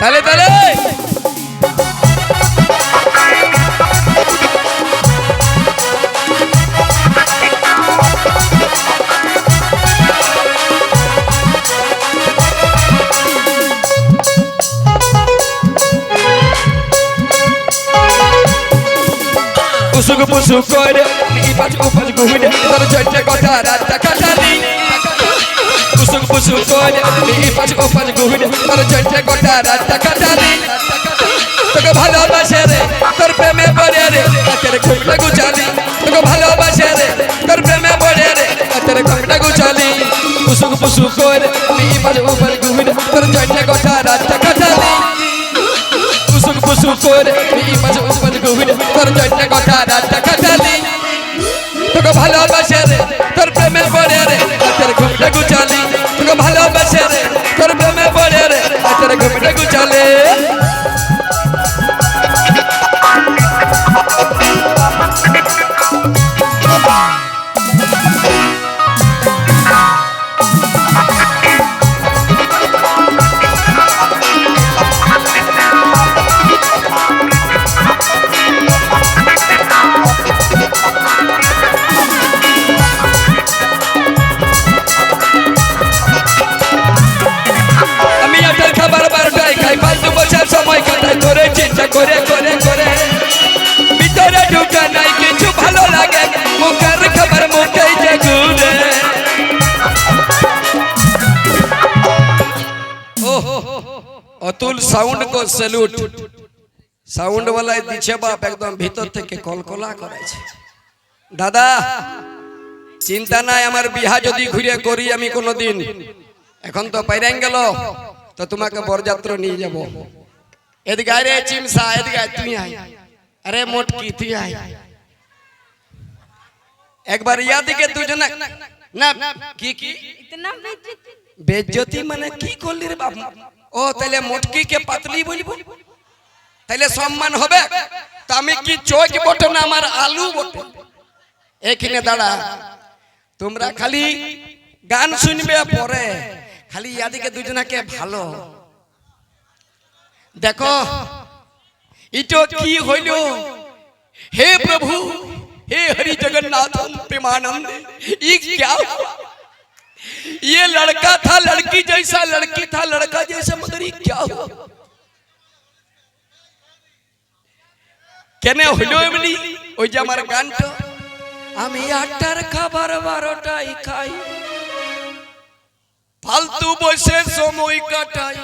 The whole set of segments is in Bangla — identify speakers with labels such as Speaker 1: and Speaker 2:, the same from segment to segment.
Speaker 1: তাহলে তাহলে উসুক পুসুক করে ইপাচ উপাচ ঘুরে তোর চৈত্রে কথা রাতটা কাটালি উসুক পুসুক করে ইপাচ উপাচ ঘুরে তোর চৈত্রে কথা রাতটা কাটালি। তোকে ভালোবাসে রে, তোর প্রেমে পড়ে রে তোর ঘুমটা গুচালি তোকে ভালোবাসে রে, তোর প্রেমে পড়ে রে তোর ঘুমটা গুচালি পুসুক করে ইপাচ উপাচ ঘুরে তোর চৈত্রে কথা রাতটা কাটালি। পুসুক করে ইপাচ উপাচ ঘুরে তোর চৈত্রে কথা রাতটা কাটালি। তোকে ভালোবাসে রে, তোর প্রেমে পড়ে রে তোর ঘুমটা গুচালি আমি সাউন্ড কো স্যালুট সাউন্ড ওয়ালাই দিচ্ছে বাপ একদম ভিতর থেকে কলকলা করাইছে দাদা চিন্তা নাই আমার বিহা যদি ঘুরে করি আমি কোনোদিন এখন তো পাইরাই গেল তো তোমাকে বরযাত্র নিয়ে যাব এদিকে রে চিমসা এদিকে তুই আয় আরে মোটকি তুই আয় একবার ইয়া দিকে দুজনে না কি কি বেজ্জতি মানে কি করলি রে বাপ ও তাহলে মোটকি কে পাতলি বলবো তাহলে সম্মান হবে তা আমি কি চোখ বটে না আমার আলু বটে এখানে দাঁড়া তোমরা খালি গান শুনবে পরে খালি ইয়াদিকে দুজনাকে ভালো দেখো ইটো কি হইল হে প্রভু हे हरि जगन्नाथ प्रेमानंद ये क्या हुआ? ये लड़का था लड़की जैसा लड़की था लड़का जैसा मगर ये क्या हुआ কেন হইল এমনি ওই যে আমার গানটা আমি আটটার খাবার বারোটাই খাই ফালতু বসে সময় কাটাই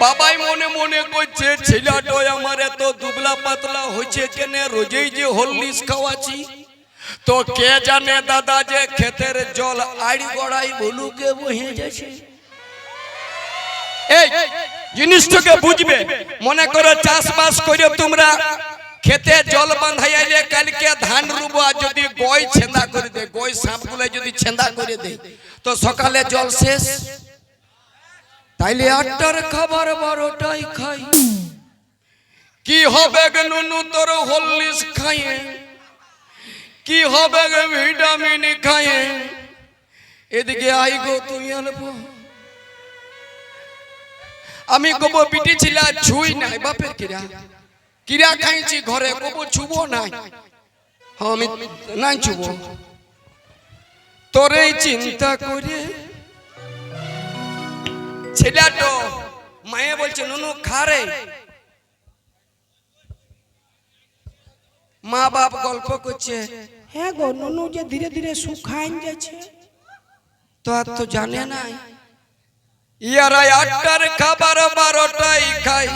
Speaker 1: বাবাই মনে মনে করছে ছেলেটা আমার এত দুবলা পাতলা হয়েছে কেন রোজেই যে হললিস খাওয়াছি তো কে জানে দাদা যে ক্ষেতের জল আড়ি গড়াই ভুলুকে বহে যাচ্ছে? এই জিনিসটাকে বুঝবে। মনে করো চাষবাস করে তোমরা খেতে জল বাঁধাইলে কালকে ধান রুবো যদি গয় ছেঁদা করে দে গয় সাপগুলো যদি ছেঁদা করে দে, তো সকালে জল শেষ। তাইলে আটটার খাবার বারোটাই খাই। কি হবে নুনু, তোর হললিস খাইয়ে? কি হবে ভিটামিন খাইয়ে? এদিকে আই গো তুই আনব আমি গোবো পিটি ছিলা ছুই নাই বাপের কিরা। কিরা খাইছি ঘরে গোবো ছুবো নাই। হ্যাঁ আমি নাই ছুবো। তোরে চিন্তা করে ছেলেটো মায়ে বলছে, নুনু খারে মা বাপ গল্প করছে
Speaker 2: হ্যাঁ গো ননু যে ধীরে ধীরে শুকাইন যাচ্ছে
Speaker 1: তো আর তো জানে নাই। ইয়ারা আটটার খাবার বারোটাই খাই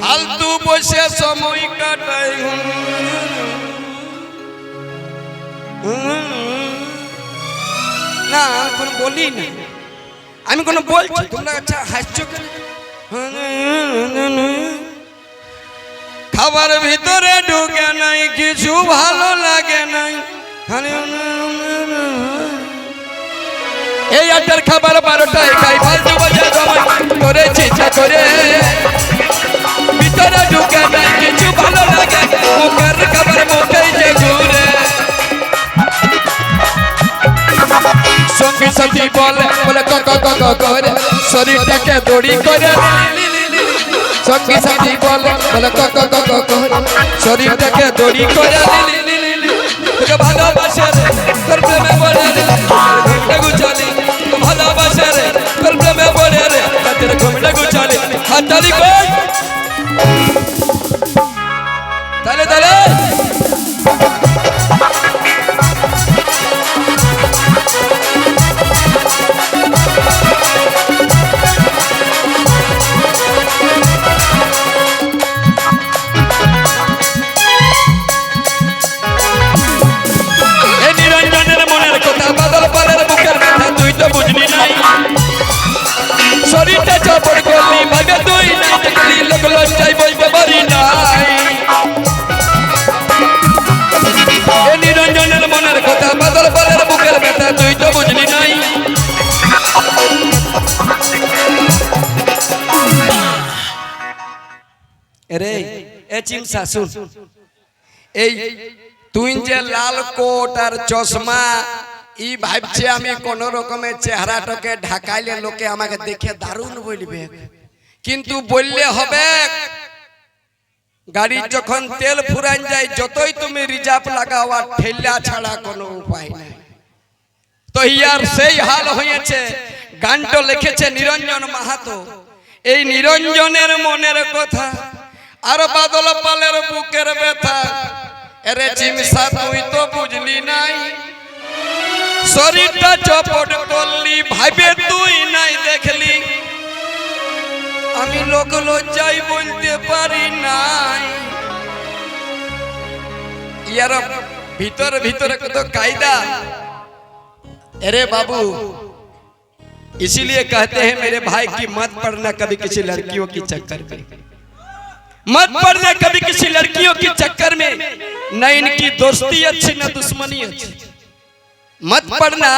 Speaker 1: ফালতু বসে সময় কাটাই না আমি কোনো বলি না। আমি কোনো বলছি তোমরা আচ্ছা হাসছো কেন খাবার ভিতরে ঢুকে নাই কিছু ভালো লাগে নাই এই আটার খাবার বারোটায় খাই ফালতু বাজার সময় করে চিন্তা করে ভিতরে ঢুকে নাই কিছু ভালো লাগে মুখের খাবার মুখেই যে ঘুরে সঙ্গী বলে বলে ক ক ক ক করে শরীরটাকে দড়ি করে। সঙ্গী সাথী বলে বলে, ক ক ক ক ক। শরীরটাকে দড়ি করে তোকে ভালোবাসে রে, তোর প্রেমে পড়ে রে। ঘুমটা গুছালি তো ভালোবাসে রে, তোর প্রেমে পড়ে রে। তোর ঘুমটা গুছালি। হাতালি কই? চিমসা শুন এই তুই যে লাল কোট আর চশমা ই ভাবছে আমি কোন রকমের চেহারাটাকে ঢাকাইলে লোকে আমাকে দেখে দারুণ বলবে। কিন্তু বললে হবে গাড়ির যখন তেল ফুরান যায় যতই তুমি রিজার্ভ লাগাও আর ঠেলা ছাড়া কোনো উপায় নেই। তো ইয়ার সেই হাল হয়েছে গানটা লিখেছে নিরঞ্জন মাহাতো। এই নিরঞ্জনের মনের কথা আর বাদল পালের বুকের ব্যথা এরে চিমসা তুই তো বুঝলি নাই শরীরটা চপট করলি ভাবে তুই নাই দেখলি আমি লোক লজ্জাই বলতে পারি নাই ইয়ার ভিতর ভিতরে কত কায়দা अरे बाबू इसीलिए कहते हैं मेरे भाई की मत पड़ना कभी किसी लड़कियों की चक्कर में मत पड़ना कभी किसी लड़कियों के चक्कर में। न इनकी दोस्ती अच्छी, न दुश्मनी अच्छी। मत पड़ना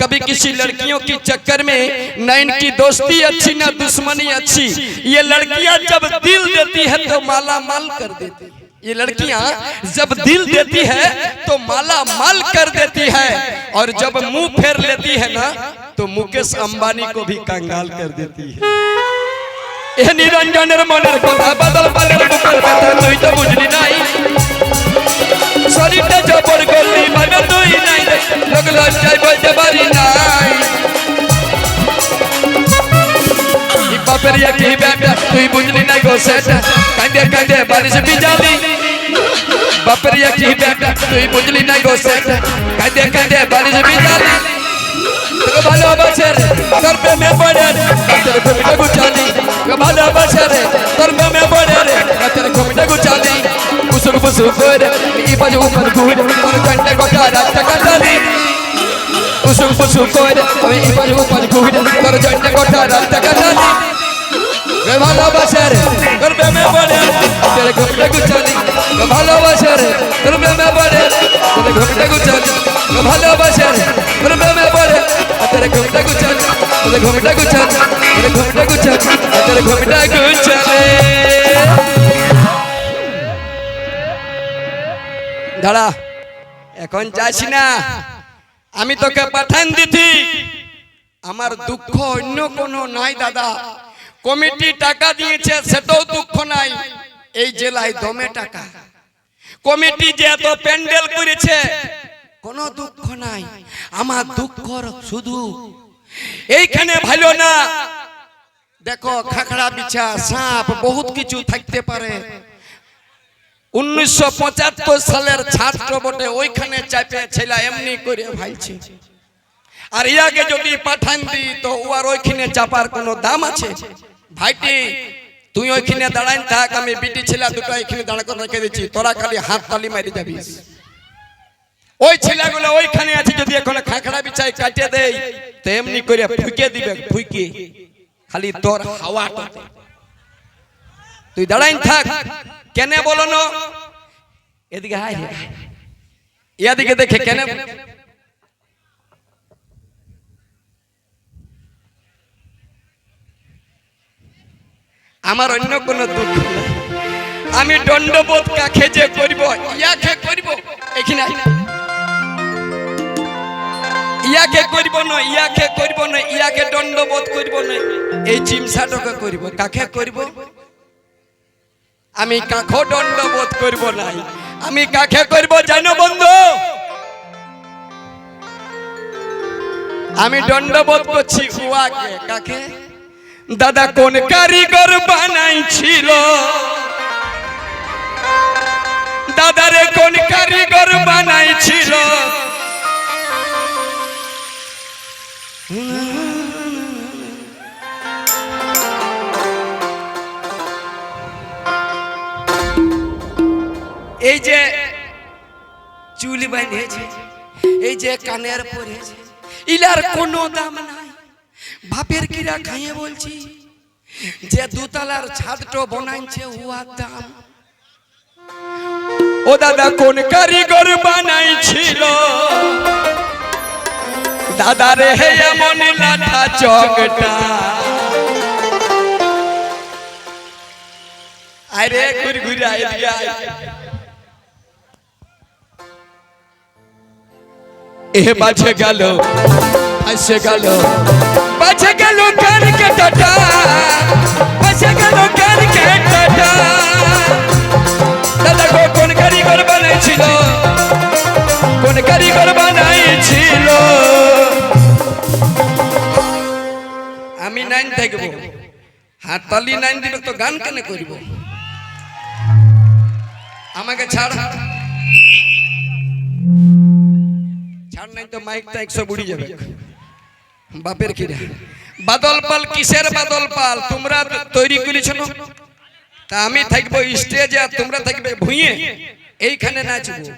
Speaker 1: कभी किसी लड़कियों की चक्कर में। न इनकी दोस्ती अच्छी, न दुश्मनी अच्छी। ये लड़कियाँ जब दिल देती है तो माला माल कर देती है। ये लड़कियाँ जब दिल देती है तो माला माल कर देती है। और जब मुँह फेर लेती है ना तो मुकेश अंबानी को भी कंगाल कर देती है। এ নিরঞ্জনের মনের কথা বদল পালের বুকের ব্যথা তুই তো বুঝলি নাই শরীরটা জবর করলি মানে তুই নাই লোক লজ্জায় বলতে পারি নাই ই বাপের কি ব্যাটা তুই বুঝলি নাই গো সেটা কাঁদে কাঁদে বারিশ বিজালি বাপের কি ব্যাটা তুই বুঝলি নাই গো সেটা কাঁদে কাঁদে বারিশ বিজালি তোকে ভালোবাসে রে তোর প্রেমে পড়ে রে তোর ঘুমিটা গুছালি তোকে ভালোবাসে রে তোর প্রেমে পড়ে রে তোর ঘুমিটা গুছালি কুসুক কুসুক করে ই বাজু উপর ঘুরে তোর ঘণ্টা গোটা রাতটা কাটালি কুসুক কুসুক করে আমি ই বাজু উপর ঘুরে তোর ঘণ্টা গোটা রাতটা কাটালি রে ভালোবাসে রে তোর প্রেমে পড়ে রে তোর ঘুমিটা গুছালি রে ভালোবাসে রে তোর প্রেমে পড়ে রে তোর ঘুমিটা গুছালি রে ভালোবাসে রে তোর প্রেমে পড়ে তোর ঘুমিটা গুছালি তোর ঘুমিটা গুছালি তোর ঘুমিটা গুছালি দাঁড়া এখন যাস না। আমি তোকে পাঠান দিতি আমার দুঃখ অন্য কোনো নাই, দাদা। কমিটি টাকা দিয়েছে, সেটাও দুঃখ নাই। এই জেলায় দমে টাকা। কমিটি যে এত প্যান্ডেল করেছে, কোনো দুঃখ নাই। আমার দুঃখ শুধু এইখানে ভালো না। দেখো খাখড়া বিছা সাপ বহুত কিছু থাকতে পারে। উনিশশো পঁচাত্তর সালের ছাত্র বটে ওইখানে চাপে ছেলে এমনি করে ভাইছে। আর ইয়াকে যদি পাঠান দি তো ওর ওইখানে চাপার কোনো দাম আছে? ভাইটি তুই ওইখানে দাঁড়াই থাক আমি বিটি ছেলে দুটো এখানে দাঁড়া করে রেখে দিচ্ছি তোরা খালি হাত তালি মারি যাবিস ওই ছেলেগুলো ওইখানে আছে, যদি এখন খাঁকড়া বিছাই কাটে দেই তো এমনি করে ফুকে দিবে, ফুকে। খালি তোর হাওয়াটা তুই দাঁড়াই থাক। কেন বলো না? এদিকে হাই এদিকে দেখে কেন আমার অন্য কোনো দুঃখ আমি দণ্ডবোধ কাকে যে করব, ইয়াকে করব, এখানে। ইয়াকে করব না ইয়াকে করব না ইয়াকে দণ্ডবোধ করব না এই চিমসাটকে করব, কাকে করব? আমি কাখো দণ্ডবোধ করব নাই। আমি কাকে করব জানো বন্ধু? আমি দণ্ডবোধ করছি উয়াকে কাকে? দাদা, কোন কারিগর বানাইছিল? দাদারে কোন কারিগর বানাইছিল এই যে চুল বানিয়েছে, এই যে কানের পরেছে, ইলার কোনো দাম নাই। বাপের কিরা খাইয়ে বলছি, যে দুতলার ছাদটো বনাইছে উহার দাম। ও দাদা, কোন কারিগর বানাইছিল? দাদা রে এমন লাঠা চকটা। আরে ঘুরি ঘুরি, আয়। এ বাজে গেল আসে গেল। বাজে গেল কান কে টাটা বাজে গেল কান কে টাটা দাদা গো, কোন কারিগর বানাইছিল? কোন কারিগর নাইন থাকব। হাততালি নাইন দিবে তো গান কেন করব? আমাকে ছাড়। ছাড় নাই তো মাইকটা একশো বুড়ি যাবে। বাপের কিরা বাদল পাল, কিসের বাদল পাল? তোমরা তৈরি করেছ তা আমি থাকব স্টেজে আর তোমরা থাকবে ভুঁইয়ে। এইখানে নাচবো।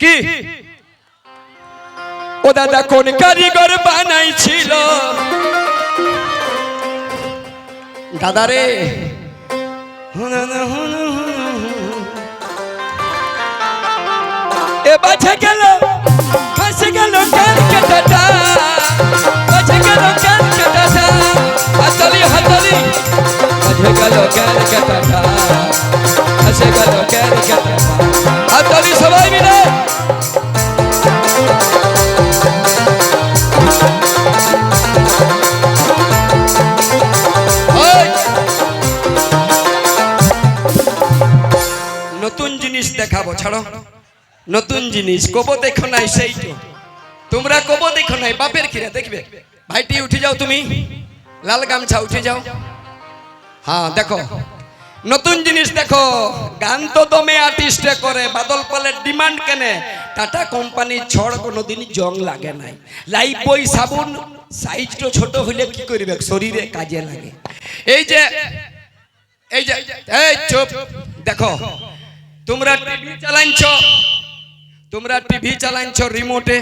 Speaker 1: কি? ও দাদা, কোন কারিগর বানাইছিল? দাদা রে এ বাছে গেল ফাঁসে গেল কান কাটাটা বাছে গেল কান কাটাটা হাতলি হাতলি বাছে গেল কান কাটাটা গেল ছাড়ো। নতুন জিনিস, কব দেখো নাই সেই তো তোমরা কব দেখো নাই, বাপের কিরা দেখবে। ভাইটি, উঠে যাও তুমি। লাল গামছা উঠে যাও। হ্যাঁ দেখো। নতুন জিনিস দেখো। গান তো দমে আর্টিস্টে করে, বাদল পালের ডিমান্ড কেনে। টাটা কোম্পানির ছড় কোনোদিন জং লাগে নাই। লাইফ বই সাবুন সাইজটা ছোট হইলে কি করবে? শরীরে কাজে লাগে। এই যে এই যে, এই চুপ। দেখো তোমরা টিভি চালাইছ তোমরা টিভি চালাইছ রিমোটে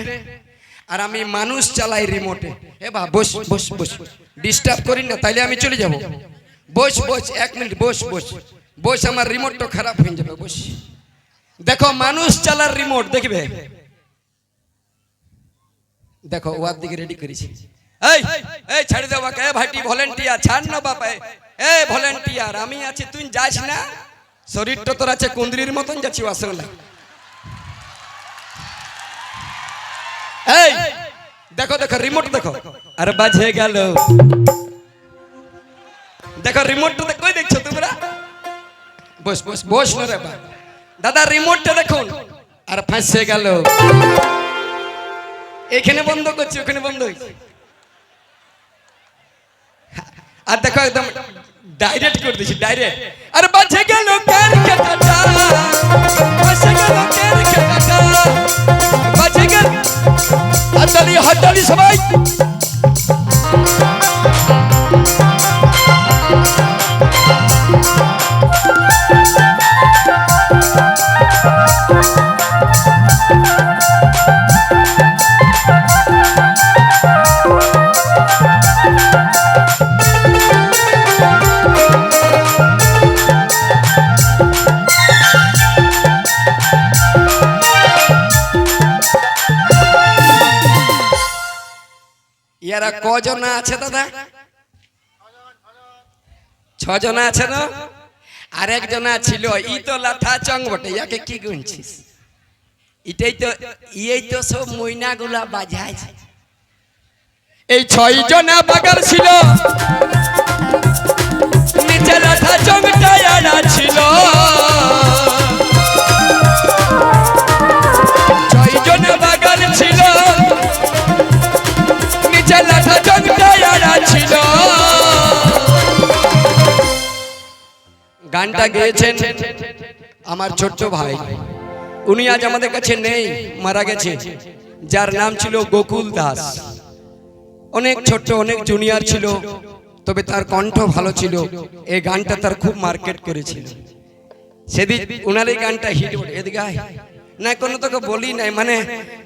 Speaker 1: আর আমি মানুষ চালাই রিমোটে এ বা বস বস বস। ডিস্টার্ব করি না, তাইলে আমি চলে যাব। বস বস, এক মিনিট, বস বস। বস, আমার রিমোটটা খারাপ হয়ে যাবে, বস। দেখো, মানুষ চালার রিমোট দেখবে? দেখো ওয়ার দিকে রেডি করেছি। এই এই, ছাড়ি দাও বাকা এ ভাইটি ভলেন্টিয়ার ছাড় না এ। এ ভলেন্টিয়ার আমি আছি, তুই যাস না। শরীরটা তোর আছে কুন্দ্রির মতন যাচ্ছি আসলে এই, দেখো দেখো রিমোট দেখো। আরে বাজে গেল। দেখো রিমোটটা কই দেখছ তোমরা? বস বস বস না রে দাদা রিমোটটা দেখুন। আর ফাঁসে গেল। এখানে বন্ধ করছি, ওখানে বন্ধ হয়েছে। আর দেখো, একদম ডাইরেক্ট করে দিছি ডাইরেক্ট আর বাজে গেল কার কাটা বাজে গেল কার কাটা বাজে গেল। হাতালি হাতালি সবাই। ইয়ারা কজন আছে দাদা? ছজন আছে না আরেকজনা ছিল ই তো লাঠা চং বটে ইয়াকে কি গুনছিস? এটাই তো এই তো সব মইনা গুলা বাজাইছে। এই ছয় জনা বাগার ছিল। নিচে লাঠা চংটা আনা ছিল। গানটা গেয়েছেন আমার ছোট্ট ভাই। উনি আজ আমাদের কাছে নেই মারা গেছে। যার নাম ছিল গোকুল দাস। অনেক ছোট্ট অনেক জুনিয়র ছিল তবে তার কণ্ঠ ভালো ছিল। এই গানটা তার খুব মার্কেট করেছিল। সেদিন ওনার এই গানটা হিট এদিকে। না কোনো তোকে বলি নাই। মানে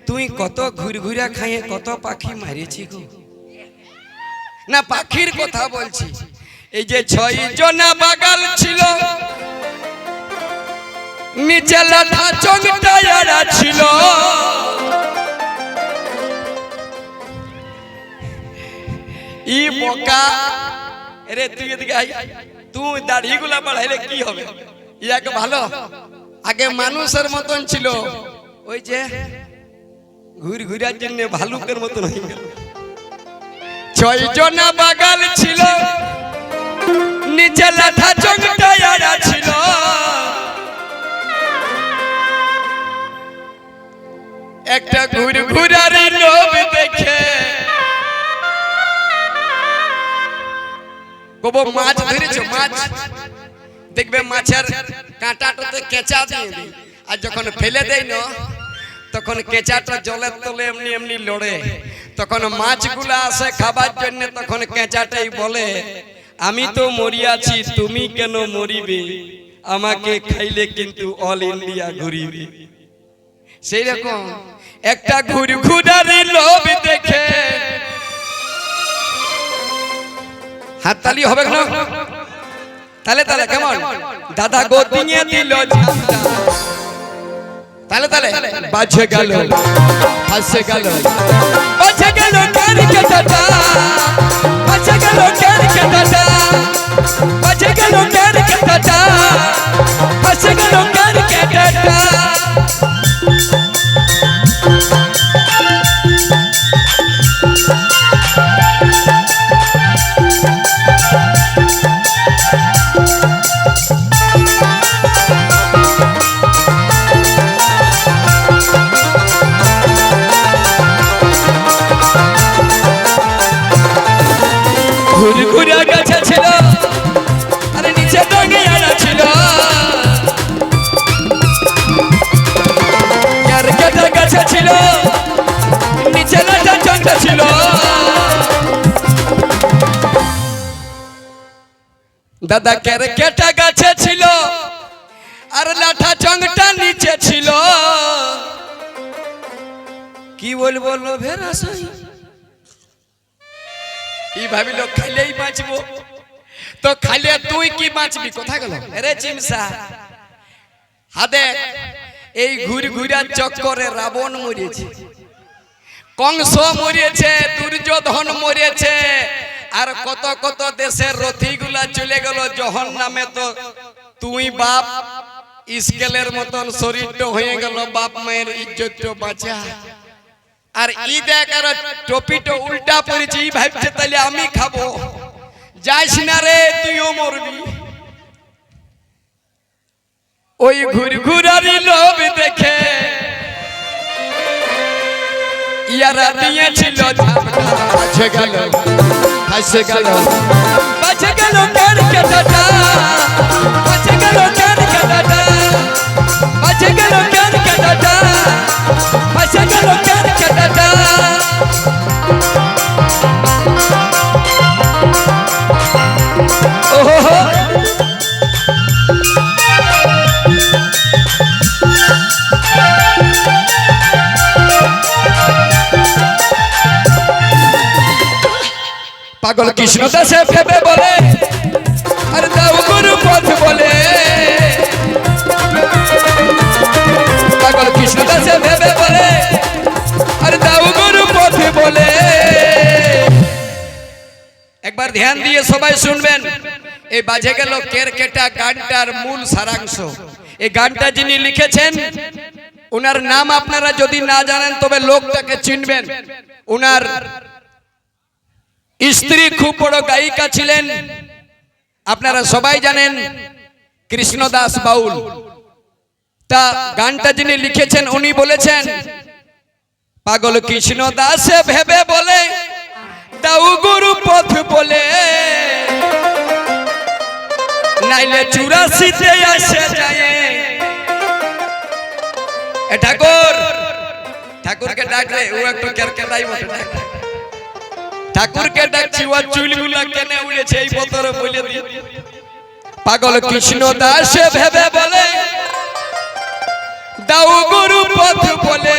Speaker 1: তুই কত ঘুর ঘুরা খাইয়ে কত পাখি মারিছি গো। না পাখির কথা বলছি। এই যে ছয় জনা বাগাল ছিল, নিচে লাঠা চংটায়ারা ছিল। ই বোকা রে তুই এদিকে আই তুই দাড়িগুলা বাড়াইলে কি হবে? ইয়াকে ভালো। আগে মানুষের মতন ছিল। ওই যে ঘুর ঘুরার জন্য ভালুকের মতন হয়ে গেল। ছয় জনা বাগাল ছিল নিচে লাঠা চংটায়ারা ছিল। একটা ঘুর ঘুরারি লোভ দেখে। মাছ ধরেছো? মাছ? দেখবে মাছের কাঁটাটাতে কেঁচা দিয়ে আর যখন ফেলে দেয় না, তখন কেঁচাটা জলের তলে এমনি এমনি লড়ে। তখন মাছগুলা আসে খাবার জন্য, তখন কেঁচাটাই বলে আমি তো মরিয়াছি তুমি কেন মরিবে? আমাকে খাইলে কিন্তু অল ইন্ডিয়া ঘুরিবে। সেই রকম একটা ঘুর ঘুরারি লোভ দেখে হাততালি হবে না তাহলে তাহলে কেমন? দাদা গোদিয়ে দিল। তাহলে তাহলে বাজে গেল। হাসে গেল। বাজে গেল। কার কাটাটা বাজে গেল কার কাটাটা বাজে গেল কার কাটাটা হাসে গেল কার কাটাটা দাদা কেটা গাছে ছিল, আর লাঠা চংটা নিচে ছিল। কি বলব লোভের আশাই ই ভাবিল, খাইলেই বাঁচবো। তো খাইলে তুই কি বাঁচবি? কোথা গেল? রে চিমসা। হাদে, এই ঘুর ঘুরার চক্করে রাবণ মরিয়েছে। কংস মরিয়েছে, দুর্যোধন মরিয়েছে। আর কত কত দেশের রথিগুলা চলে গেল জহন নামে তো। তুই বাপ, স্কেলের মতন শরীরটা হয়ে গেল, বাপ মায়ের ইজ্জত বাঁচা। আর ই দেখ আর টপিটা উল্টা পড়েছি ভাবছে তাহলে আমি খাব। যাইস না রে, তুইও মরবি। ওই ঘুর ঘুরারি লোভ দেখে ইয়ারা দিয়েছিল বাজে গেল। হাসে গেল। বাজে গেল কার কাটাটা বাজে পাগল কৃষ্ণ দাসে ভেবে বলে, আর দাও গুরু পথ বলে। পাগল কৃষ্ণ দাসে ভেবে বলে, আর দাও গুরু পথ বলে। একবার ধ্যান দিয়ে সবাই শুনবেন, এই বাজে গেল কেরকেটা গানটার মূল সারাংশ। এই গানটা যিনি লিখেছেন ওনার নাম আপনারা যদি না জানেন, তবে লোকটাকে চিনবেন। ওনার স্ত্রী খুব বড় গায়িকা ছিলেন। আপনারা সবাই জানেন কৃষ্ণদাস বাউল। তা গানটা যিনি লিখেছেন, উনি বলেছেন, পাগল কৃষ্ণ দাসে ভেবে বলে দাউ গুরু পথ বলে। নাইলে চুরাশিতে আসে যায়। ঠাকুর, ঠাকুরকে ডাকলে ও একটু কেরকেটাই বটে। ডাক। ঠাকুরকে ডাকছি ও চুলগুলা কেনে উড়েছে এই বতরে বলে দিয়ে পাগল কৃষ্ণ দাসে ভেবে বলে দাও গুরু পথ বলে।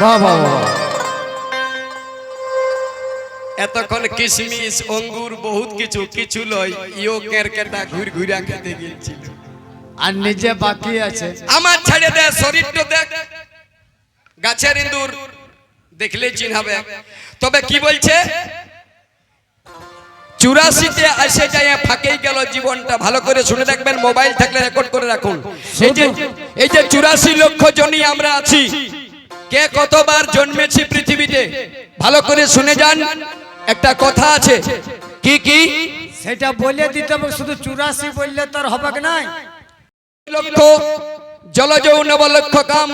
Speaker 3: বাহ বাহ বাহ
Speaker 1: এতক্ষণ কিশমিশ অঙ্গুর বহুত কিছু কিছু লয় ইও কেরকেটা ঘুর ঘুরা খেতে গিয়েছিল।
Speaker 3: আর নিজে বাকি আছে।
Speaker 1: আমার ছেড়ে দে শরীরটা দেখ। গাছের ইন্দুর দেখলে চিনহাবে তবে কি বলছে? চুরাশিতে আসে যায় ফাঁকেই গেল জীবনটা। ভালো করে শুনে দেখবেন মোবাইল থাকলে রেকর্ড করে রাখুন। এই যে এই যে চুরাশি লক্ষ জনই আমরা আছি। কে কতবার জন্মেছি পৃথিবীতে? ভালো করে শুনে যান। একটা কথা আছে। কি কি?
Speaker 3: সেটা বলে দিতে হবে শুধু চুরাশি বললে তোর হবে নাই?
Speaker 1: লক্ষ জলজ নব লক্ষ কাম।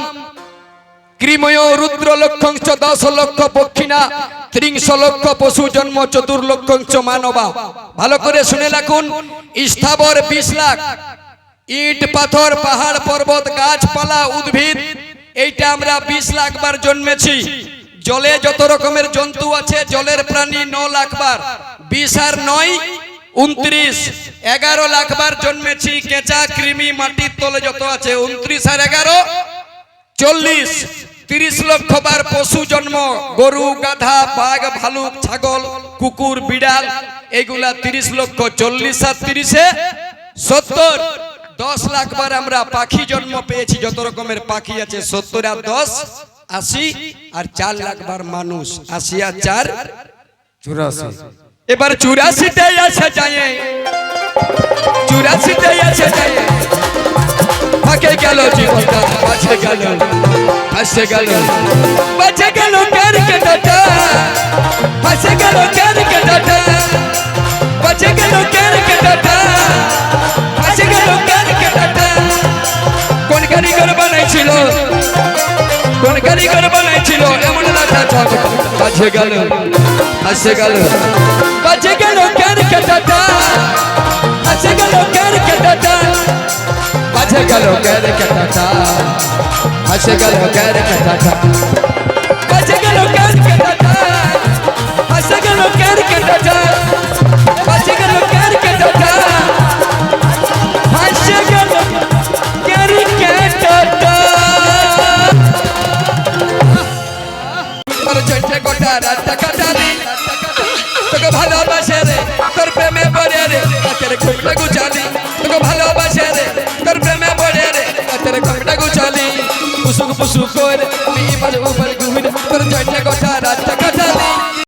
Speaker 1: ক্রিময় রুদ্র লক্ষংশ, দশ লক্ষ পক্ষিণা ত্রিংশ লক্ষ পশু জন্ম চতুর্লক্ষংশ মানবা। ভালো করে শুনে রাখুন, স্থাবর বিশ লাখ। ইট, পাথর, পাহাড়, পর্বত, গাছপালা, উদ্ভিদ, এইটা আমরা বিশ লাখ বার জন্মেছি। জলে যত রকমের জন্তু আছে, জলের প্রাণী ন লাখ বার। বিশ আর নয়, উনত্রিশ। এগারো লাখ বার জন্মেছি, কেঁচা, কৃমি, মাটির তলে যত আছে, উনত্রিশ আর এগারো, চল্লিশ। তিরিশ লক্ষ বার পশু জন্ম, গরু, গাধা, বাঘ, ভালুক, ছাগল, কুকুর, বিড়াল, এগুলা তিরিশ লক্ষ চল্লিশ আর তিরিশে সত্তর। দশ লাখ বার আমরা পাখি জন্ম পেয়েছি, যত রকমের পাখি আছে, সত্তর আর দশ, আশি, আর চার লাখ বার মানুষ, আশি আর চার,
Speaker 3: চুরাশি।
Speaker 1: এবার চুরাশিতে আসে যায় চুরাশিতে আসে যায় ফাঁকে গেল জীবনটা বাঁচে গেল। ফাঁসে গেল। বাঁচে গেল কার কেটাটা ফাঁসে গেল কার কেটাটা বাঁচে গেল কার কেটাটা ফাঁসে গেল কার কেটাটা কোন কারিগর বানাইছিল? কোন কারিগর বানাইছিল? এমন লাঠা বাঁচে গেল। ফাঁসে গেল। বাঁচে গেল কার কেটাটা ফাঁসে গেল কার বাঁচে গেল কার কেটাটা ফাঁসে গেল কার কেটাটা বাঁচে গেল কার কেটাটা ফাঁসে গেল কার কেটাটা বাঁচে গেল কার কেটাটা ফাঁসে গেল কার কেটাটা তোর চোখে গোটা রাতটা কাটালি তোকে ভালোবাসে শুকর। বিপদ উপর ঘুরে তোর জন্য